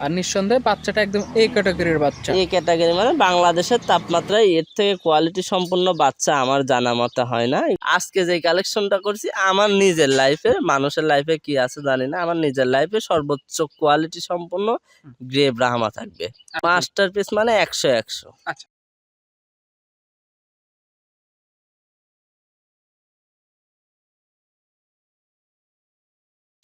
আর নিঃসন্দেহে বাচ্চাটা একদম এই ক্যাটাগরির বাচ্চা। এই ক্যাটাগরি মানে বাংলাদেশের তাপমাত্রায় এর থেকে কোয়ালিটি সম্পন্ন বাচ্চা আমার জানা মতো হয় না। আজকে যে কালেকশনটা করছি আমার নিজের লাইফে মানুষের লাইফে কি আছে জানি না আমার নিজের লাইফে সর্বোচ্চ কোয়ালিটি সম্পন্ন গ্রে ব্রাহ্মা থাকবে। মাস্টার পিস মানে একশো একশো। আচ্ছা।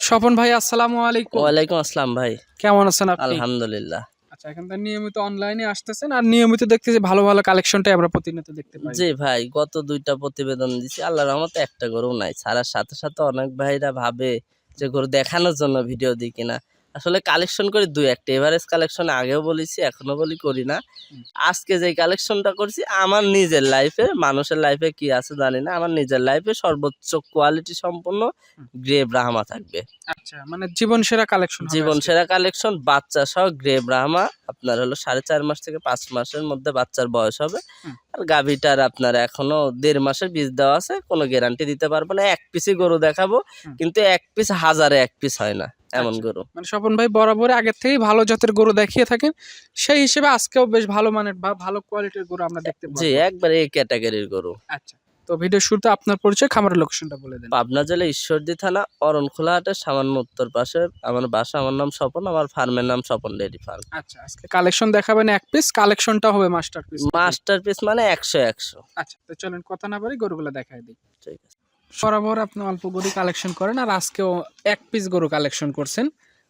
স্বপন ভাই আসসালামু আলাইকুম। ওয়ালাইকুম আসসালাম ভাই। কেমন আছেন আপনি? আলহামদুলিল্লাহ। আচ্ছা এখন তো নিয়মিত অনলাইনে আসতেছেন আর নিয়মিত দেখতেছি ভালো ভালো কালেকশনটাই আমরা প্রতিনিয়ত দেখতে পাই। জি ভাই গত দুইটা প্রতিবেদন দিছি আল্লাহর রহমতে একটা গরু নাই। ছাড়ার সাথে সাথে অনেক ভাইরা ভাবে যে গরু দেখানোর জন্য ভিডিও দিই কিনা। আসলে কালেকশন করি দুই একটা। এভারেজ কালেকশন আগেও বলেছি এখনও বলি করি না। আজকে যে কালেকশনটা করছি আমার নিজের লাইফে মানুষের লাইফে কি আছে জানি না আমার নিজের লাইফে সর্বোচ্চ কোয়ালিটি সম্পন্ন গ্রে ব্রাহ্মা থাকবে। আচ্ছা মানে জীবন সেরা কালেকশন জীবন সেরা কালেকশন বাচ্চা সহ গ্রে ব্রাহ্মা আপনার হলো সাড়ে চার মাস থেকে পাঁচ মাসের মধ্যে বাচ্চার বয়স হবে। আর গাভীটার আপনার এখনও দেড় মাসের বীজ দেওয়া আছে কোনো গ্যারান্টি দিতে পারব না এক পিসই গরু দেখাবো কিন্তু এক পিস হাজারে এক পিস হয় না। এমন আচ্ছা। গরু। মানে স্বপন ভাই বরাবর আগের থেকেই ভালো জাতের গরু দেখিয়ে থাকেন। সেই হিসেবে আজকেও বেশ ভালো মানের বা ভালো কোয়ালিটির গরু আমরা দেখতে জি একবারে এই ক্যাটাগরির গরু। আচ্ছা তো ভিডিও শুরুতে আপনার পরিচয় খামারের লোকেশনটা বলে দেন। পাবনা জেলা ঈশ্বরদী থানা অরণখোলা হাটের সামান্য উত্তর পাশে। আমার বাসা আমার নাম স্বপন আমার ফার্মের নাম স্বপন ডেয়ারি ফার্ম। আচ্ছা আজকে কালেকশন দেখাবেন এক পিস কালেকশনটা হবে মাস্টার পিস মাস্টার পিস মানে একশো একশো। আচ্ছা তো চলেন কথা না পারি গরুগুলো দেখাই দিই। ঠিক আছে। বরাবর আপনি অল্প গরু কালেকশন করেন আর আজকেও এক পিস গরু কালেকশন করছেন।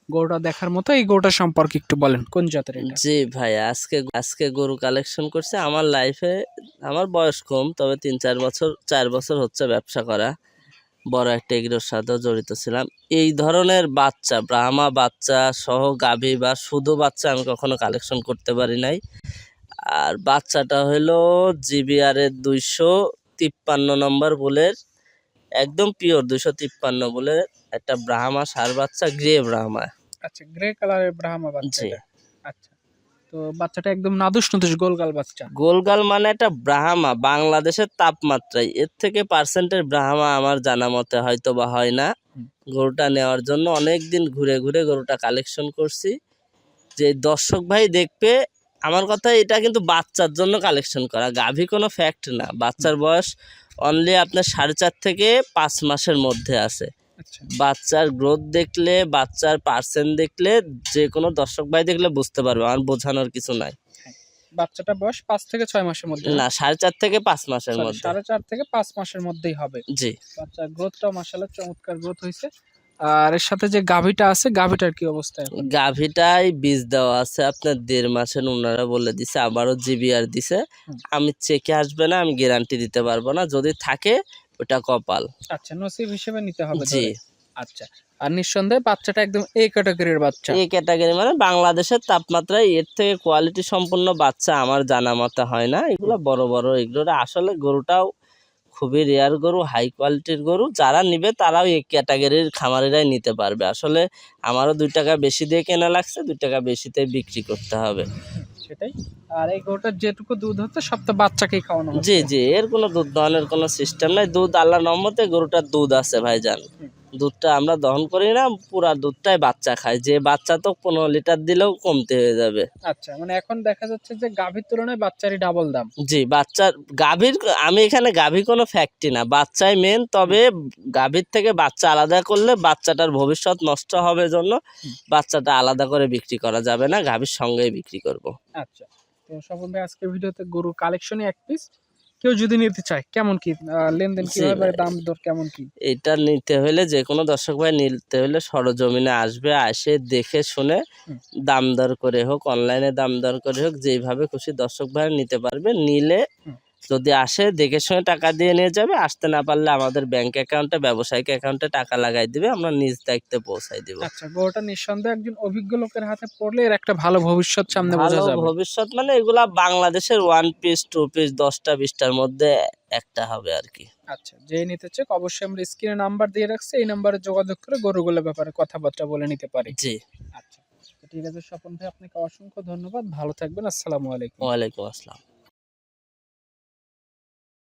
গরুটা দেখার মতো এই গরুটা সম্পর্কে একটু বলেন, কোন জাতের জি ভাই, আজকে আজকে গরু কালেকশন করছে। আমার লাইফে আমার বয়স কম, তবে তিন চার বছর চার বছর হচ্ছে ব্যবসা করা। বড় একটা এগুলোর সাথেও জড়িত ছিলাম। এই ধরনের বাচ্চা, ব্রাহ্মা বাচ্চা সহ গাভী বা শুধু বাচ্চা আমি কখনো কালেকশন করতে পারি নাই। আর বাচ্চাটা হলো জিবিআর এর দুইশো তিপ্পান্ন নম্বর বুলের একদম পিওর দুশো তিপ্পান্ন বলে একটা ব্রাহ্মা সার বাচ্চা গ্রে ব্রাহ্মা আচ্ছা গ্রে কালারের ব্রাহ্মা বাচ্চা জি। আচ্ছা তো বাচ্চাটা একদম নাদুস নদুস গোলগাল বাচ্চা। গোলগাল মানে একটা ব্রাহ্মা বাংলাদেশের তাপমাত্রায়। এর থেকে পার্সেন্টের ব্রাহ্মা আমার জানা মতে হয়তো বা হয় না। গরুটা নেওয়ার জন্য অনেক দিন ঘুরে ঘুরে গরুটা কালেকশন করছি। যে দর্শক ভাই দেখবে আমার কথা এটা কিন্তু বাচ্চার জন্য কালেকশন করা। গাভী কোনো ফ্যাক্ট না। বাচ্চার বয়স অনলি আপনার সাড়ে চার থেকে পাঁচ মাসের মধ্যে আছে। আচ্ছা। বাচ্চার গ্রোথ দেখলে বাচ্চার পার্সেন্ট দেখলে যে কোনো দর্শক ভাই দেখলে বুঝতে পারবে আমার বোঝানোর কিছু নাই। বাচ্চাটা বয়স পাঁচ থেকে ছয় মাসের মধ্যে না সাড়ে চার থেকে পাঁচ মাসের মধ্যে। সাড়ে চার থেকে পাঁচ মাসের মধ্যেই হবে। জি। বাচ্চার গ্রোথটা মাসাল্লাহ চমৎকার গ্রোথ হয়েছে। আর এর সাথে যে গাভীটা আছে গাভীটার কি অবস্থা? গাভীটাই বীজ দেওয়া আছে আপনার দেড় মাসের ওনারা বলে দিছে আবারও জিবিআর দিছে। আমি চেকে আসবে না আমি গ্যারান্টি দিতে পারব না যদি থাকে ওটা কপাল। আচ্ছা নসিব হিসেবে নিতে হবে জি। আচ্ছা আর নিঃসন্দেহে বাচ্চাটা একদম এই ক্যাটাগরির বাচ্চা। এই ক্যাটাগরি মানে বাংলাদেশের তাপমাত্রায় এর থেকে কোয়ালিটি সম্পন্ন বাচ্চা আমার জানা মতে হয় না। এগুলো বড় বড় এগুলো আসলে গরুটাও খুবই রেয়ার গরু হাই কোয়ালিটির গরু। যারা নিবে তারাও এই ক্যাটাগরির খামারেরাই নিতে পারবে। আসলে আমারও দুই টাকা বেশি দিয়ে কেনা লাগছে দুই টাকা বেশিতে বিক্রি করতে হবে। সেটাই। আর এই গরুটার যেটুকু দুধ হচ্ছে সব তো বাচ্চাকেই খাওয়ানো জি জি এর কোনো দুধ দহনের কোনো সিস্টেম নাই। দুধ আল্লাহ নম্বতে গরুটার দুধ আছে ভাইজান। দুধটা আমরা দহন করি না পুরা দুধটাই বাচ্চা খায়। যে বাচ্চা তো পনেরো লিটার দিলেও কমতে হয়ে যাবে। আচ্ছা মানে এখন দেখা যাচ্ছে যে গাভীর তুলনায় বাচ্চারই ডাবল দাম। জি বাচ্চার গাভীর আমি এখানে গাভী কোনো ফ্যাক্টরি না। বাচ্চাই মেন তবে গাভীর থেকে বাচ্চা আলাদা করলে বাচ্চাটার ভবিষ্যৎ নষ্ট হবে জন্য বাচ্চাটা আলাদা করে বিক্রি করা যাবে না গাভীর সঙ্গেই বিক্রি করব। আচ্ছা তো স্বপন ভাই আজকের ভিডিওতে গরু কালেকশনে এক পিস কেউ যদি নিতে চায় কেমন কি লেনদেন কীভাবে দাম দর কেমন কি? এটা নিতে হলে যে কোনো দর্শক ভাই নিতে হলে সরজমিনে আসবে আসে দেখে শুনে দাম দর করে হোক অনলাইনে দাম দর করে হোক যেইভাবে খুশি দর্শক ভাই নিতে পারবে। নিলে। যদি আসে দেখে শুনে টাকা দিয়ে নিয়ে যাবে। আসতে না পারলে আমাদের ব্যাংক অ্যাকাউন্টে ব্যবসায়িক অ্যাকাউন্টে টাকা লাগাই দিবে। আমরা নিজ দায়িত্বে পৌঁছাই দিব। আচ্ছা গরুটা নিঃসন্দেহে একজন অভিজ্ঞ লোকের হাতে পড়লে এর একটা ভালো ভবিষ্যৎ সামনে বোঝা যাবে। ভবিষ্যৎ মানে এগুলা বাংলাদেশের ওয়ান পিস টু পিস দশটা বিশটার মধ্যে একটা হবে আর কি। আচ্ছা যে নিতে চাক অবশ্যই আমরা স্ক্রিনে নাম্বার দিয়ে রাখছি। এই নাম্বারে যোগাযোগ করে গরুগুলোর ব্যাপারে কথাবার্তা বলে নিতে পারি। জি। আচ্ছা ঠিক আছে স্বপন ভাই আপনাকে অসংখ্য ধন্যবাদ। ভালো থাকবেন। আসসালামু আলাইকুম। ওয়ালাইকুম আসসালাম।